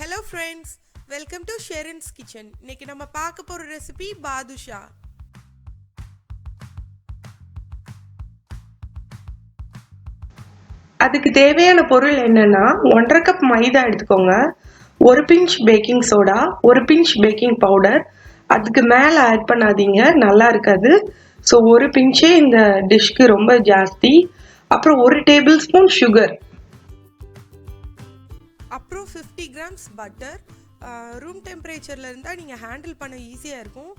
Hello friends welcome to Sherin's kitchen இன்னைக்கு நம்ம பார்க்க போகிற ரெசிபி பாதுஷா. அதுக்கு தேவையான பொருள் என்னென்னா ஒன்றரை கப் மைதா எடுத்துக்கோங்க. ஒரு பிஞ்ச் பேக்கிங் சோடா ஒரு பிஞ்ச் பேக்கிங் பவுடர் அதுக்கு மேலே ஆட் பண்ணாதீங்க. நல்லா இருக்காது. ஸோ ஒரு பிஞ்சே இந்த டிஷ்க்கு ரொம்ப ஜாஸ்தி. அப்புறம் ஒரு டேபிள் ஸ்பூன் சுகர் அப்புறம் ஃபிஃப்டி கிராம்ஸ் பட்டர் ரூம் டெம்பரேச்சரில் இருந்தால் நீங்கள் ஹேண்டில் பண்ண ஈஸியாக இருக்கும்.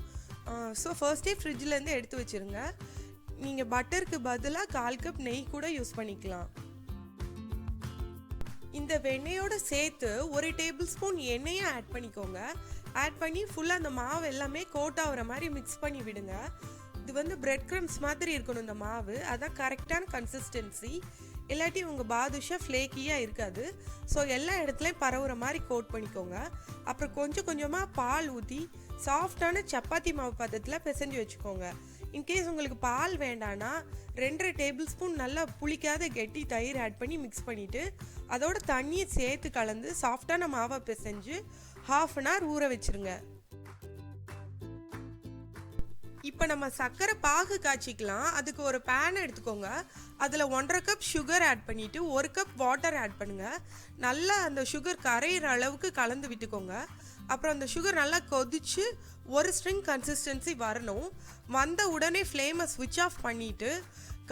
ஸோ ஃபர்ஸ்டே ஃப்ரிட்ஜிலேருந்து எடுத்து வச்சுருங்க. நீங்கள் பட்டருக்கு பதிலாக கால் கப் நெய் கூட யூஸ் பண்ணிக்கலாம். இந்த வெண்ணெயோட சேர்த்து ஒரு டேபிள் ஸ்பூன் எண்ணெயை ஆட் பண்ணிக்கோங்க. ஆட் பண்ணி ஃபுல்லாக அந்த மாவு எல்லாமே கோட் ஆகிற மாதிரி மிக்ஸ் பண்ணி விடுங்க. இது வந்து பிரெட் க்ரம்ஸ் மாதிரி இருக்கணும் இந்த மாவு. அதான் கரெக்டான கன்சிஸ்டன்சி இல்லாட்டி உங்கள் பாதுஷா ஃப்ளேக்கியாக இருக்காது. ஸோ எல்லா இடத்துலையும் பரவுற மாதிரி கோட் பண்ணிக்கோங்க. அப்புறம் கொஞ்சம் கொஞ்சமாக பால் ஊற்றி சாஃப்டான சப்பாத்தி மாவு பதத்தில் பிசைஞ்சு வச்சுக்கோங்க. இன்கேஸ் உங்களுக்கு பால் வேண்டான்னா ரெண்டரை டேபிள் ஸ்பூன் நல்லா புளிக்காத கெட்டி தயிர் ஆட் பண்ணி மிக்ஸ் பண்ணிவிட்டு அதோட தண்ணியை சேர்த்து கலந்து சாஃப்டான மாவை பிசைஞ்சு ஹாஃப் அன் ஹவர் ஊற வச்சுருங்க. இப்போ நம்ம சர்க்கரை பாகு காய்ச்சிக்கலாம். அதுக்கு ஒரு பேன் எடுத்துக்கோங்க. அதில் ஒன்றரை கப் சுகர் ஆட் பண்ணிவிட்டு ஒரு கப் வாட்டர் ஆட் பண்ணுங்கள் நல்லா அந்த சுகர் கரையிற அளவுக்கு கலந்து விட்டுக்கோங்க. அப்புறம் அந்த சுகர் நல்லா கொதிச்சு ஒரு ஸ்ட்ரிங் கன்சிஸ்டன்சி வரணும். வந்த உடனே ஃப்ளேமை ஸ்விட்ச் ஆஃப் பண்ணிவிட்டு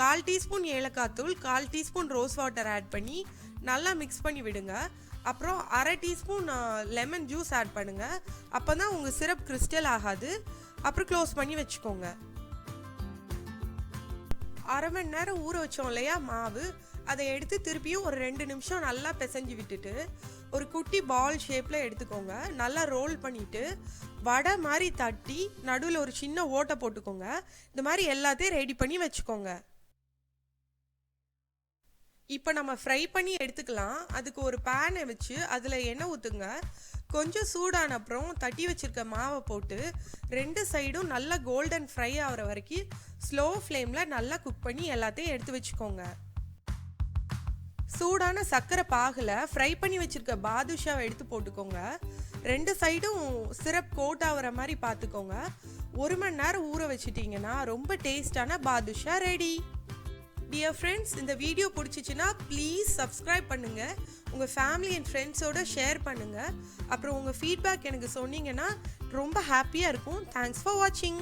கால் டீஸ்பூன் ஏலக்காய் தூள் கால் டீஸ்பூன் ரோஸ் வாட்டர் ஆட் பண்ணி நல்லா மிக்ஸ் பண்ணி விடுங்க. அப்புறம் அரை டீஸ்பூன் லெமன் ஜூஸ் ஆட் பண்ணுங்கள் அப்போ தான் உங்கள் சிரப் கிறிஸ்டல் ஆகாது. அப்புறம் க்ளோஸ் பண்ணி வச்சுக்கோங்க. அரை மணி நேரம் ஊற வச்சோம் இல்லையா மாவு? அதை எடுத்து திருப்பியும் ஒரு ரெண்டு நிமிஷம் நல்லா பிசைஞ்சு விட்டுட்டு ஒரு குட்டி பால் ஷேப்பில் எடுத்துக்கோங்க. நல்லா ரோல் பண்ணிவிட்டு வடை மாதிரி தட்டி நடுவில் ஒரு சின்ன ஓட்டை போட்டுக்கோங்க. இந்த மாதிரி எல்லாத்தையும் ரெடி பண்ணி வச்சுக்கோங்க. இப்போ நம்ம ஃப்ரை பண்ணி எடுத்துக்கலாம். அதுக்கு ஒரு பேனை வச்சு அதில் எண்ணெய் ஊற்றுங்க கொஞ்சம் சூடான அப்புறம் தட்டி வச்சுருக்க மாவை போட்டு ரெண்டு சைடும் நல்லா கோல்டன் ஃப்ரை ஆகிற வரைக்கும் ஸ்லோ ஃப்ளேமில் நல்லா குக் பண்ணி எல்லாத்தையும் எடுத்து வச்சுக்கோங்க. சூடான சர்க்கரை பாகில் ஃப்ரை பண்ணி வச்சுருக்க பாதுஷாவை எடுத்து போட்டுக்கோங்க. ரெண்டு சைடும் சிரப் கோட் ஆகிற மாதிரி பார்த்துக்கோங்க. ஒரு மணி நேரம் ஊற வச்சிட்டிங்கன்னா ரொம்ப டேஸ்டான பாதுஷா ரெடி டியர் ஃப்ரெண்ட்ஸ் இந்த வீடியோ பிடிச்சிச்சின்னா ப்ளீஸ் சப்ஸ்கிரைப் பண்ணுங்கள் உங்கள் ஃபேமிலி அண்ட் ஃப்ரெண்ட்ஸோட ஷேர் பண்ணுங்கள் அப்புறம் உங்கள் ஃபீட்பேக் எனக்கு சொன்னீங்கன்னா ரொம்ப ஹாப்பியாக இருக்கும். தேங்க்ஸ் ஃபார் வாட்சிங்